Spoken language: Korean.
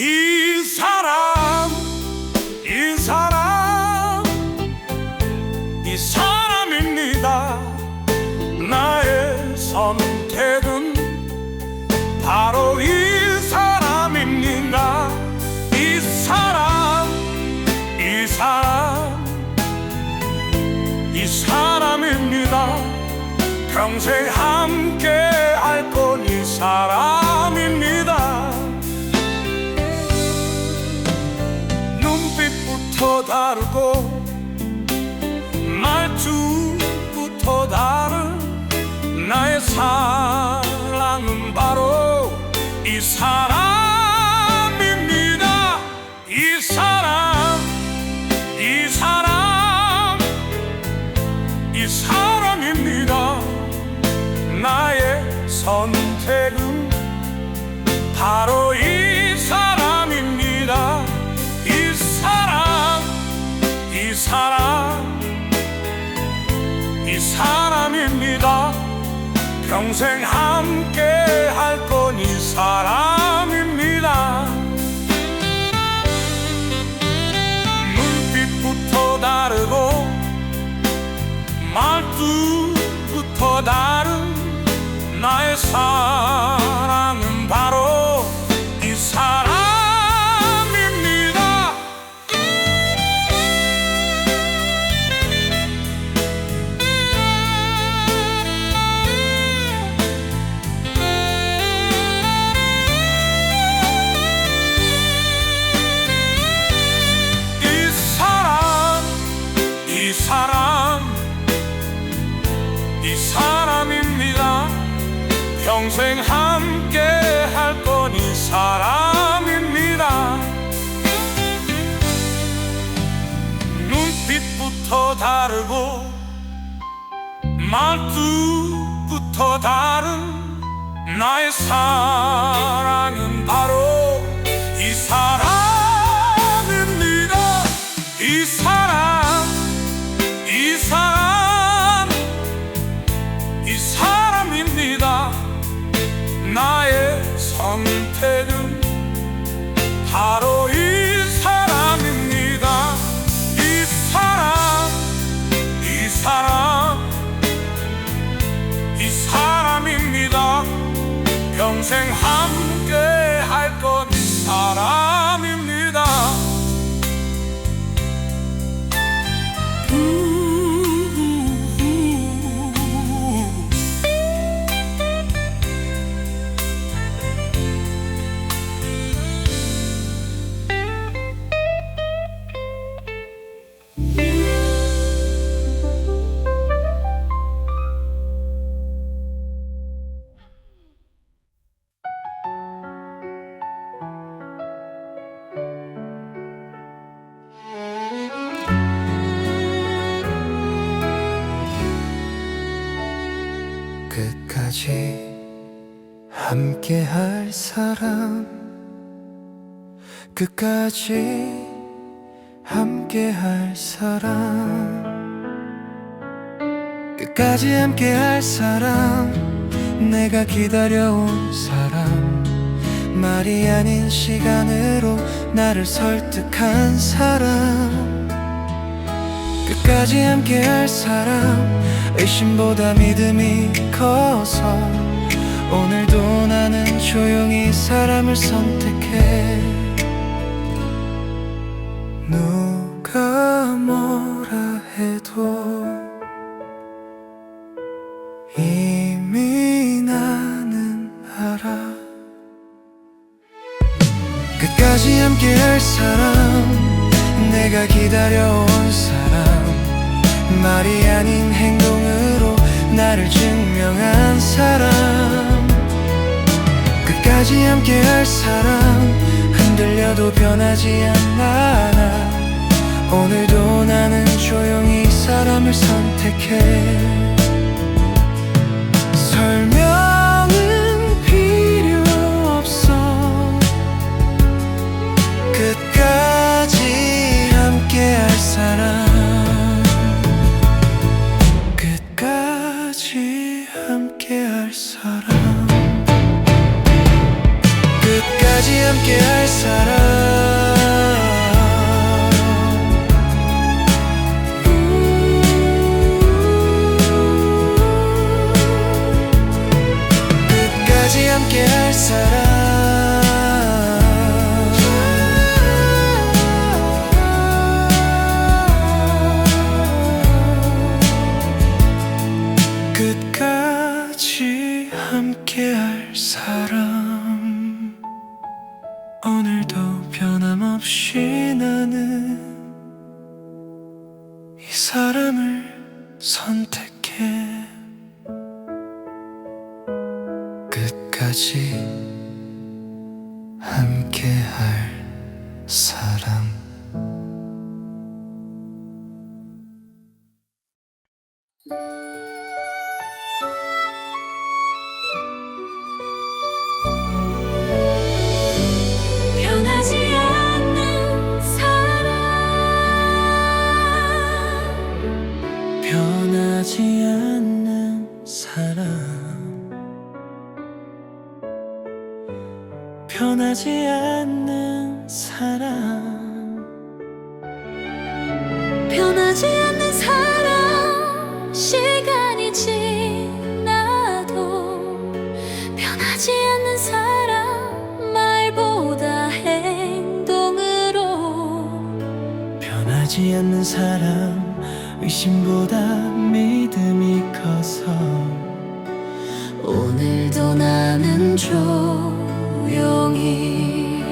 이 사람 이 사람 이 사람입니다. 나의 선택은 바로 이 사람입니다. 이 사람 이 사람 이 사람입니다. 평생 다르고 말투부터 다른 나의 사랑은 바로 이 사람 평생 함께 할 건 이 사람입니다. 눈빛부터 다르고 말투부터 다른 나의 사 평생 함께 할건이 사람입니다. 눈빛부터 다르고 말투부터 다른 나의 사랑은 바로 이 사람 사람 이 사람입니다. 평생 함 끝까지 함께 할 사람. 끝까지 함께 할 사람. 끝까지 함께 할 사람. 내가 기다려온 사람. 말이 아닌 시간으로 나를 설득한 사람 끝까지 함께 할 사람 의심보다 믿음이 커서 오늘도 나는 조용히 사람을 선택해. 누가 뭐라 해도 이미 나는 알아. 끝까지 함께 할 사람 내가 기다려온 사람 말이 아닌 행동으로 나를 증명한 사람. 끝까지 함께 할 사람 흔들려도 변하지 않아. 나 오늘도 나는 조용히 사람을 선택해 empty 오늘도 변함없이 나는 이 사람을 선택 변하지 않는 사랑 변하지 않는 사랑 시간이 지나도 변하지 않는 사랑 말보다 행동으로 변하지 않는 사랑 의심보다 믿음이 커서 오늘도 나는 줘 조용히